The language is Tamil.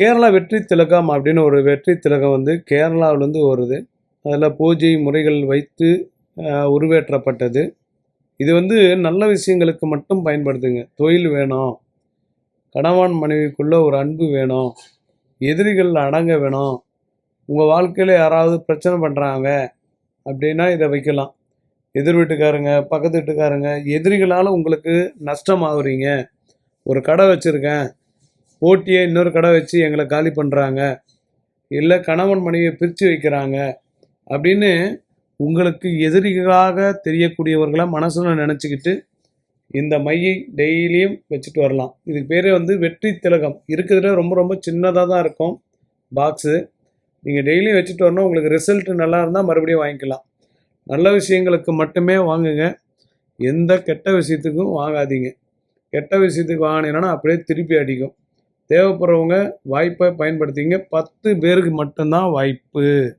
கேரளா வெற்றி திலகம் அப்படின்னு ஒரு வெற்றி திலகம் வந்து கேரளாவிலேருந்து வருது. அதில் பூஜை முறைகள் வைத்து உருவேற்றப்பட்டது. இது வந்து நல்ல விஷயங்களுக்கு மட்டும் பயன்படுத்துங்க தொழில் வேணும். கணவன் மனைவிக்குள்ளே ஒரு அன்பு வேணும். எதிரிகள் அடங்க வேணும். உங்கள் வாழ்க்கையில் யாராவது பிரச்சனை பண்ணுறாங்க அப்படின்னா இதை வைக்கலாம். எதிர் வீட்டுக்காரங்க பக்கத்து வீட்டுக்காரங்க எதிரிகளால் உங்களுக்கு நஷ்டம் ஆகுறீங்க ஒரு கடை வச்சுருக்கேன். போட்டியை இன்னொரு கடை வச்சு எங்களை காலி பண்ணுறாங்க இல்லை கணவன் மனைவியை பிரித்து வைக்கிறாங்க. அப்படின்னு உங்களுக்கு எதிரிகளாக தெரியக்கூடியவர்களை மனசில் நினச்சிக்கிட்டு இந்த மையை டெய்லியும் வச்சுட்டு வரலாம். இதுக்கு பேர் வந்து வெற்றி திலகம். இருக்கிறதுல ரொம்ப ரொம்ப சின்னதாக தான் இருக்கும் பாக்ஸு நீங்கள் டெய்லியும் வச்சுட்டு வரணும். உங்களுக்கு ரிசல்ட் நல்லா இருந்தால் மறுபடியும் வாங்கிக்கலாம். நல்ல விஷயங்களுக்கு மட்டுமே வாங்குங்க. எந்த கெட்ட விஷயத்துக்கும் வாங்காதீங்க. கெட்ட விஷயத்துக்கு வாங்கினீங்கன்னா அப்படியே திருப்பி அடிக்கும். தேவைப்படுறவங்க வாய்ப்பை பயன்படுத்திங்க. பத்து பேருக்கு மட்டும்தான் வாய்ப்பு.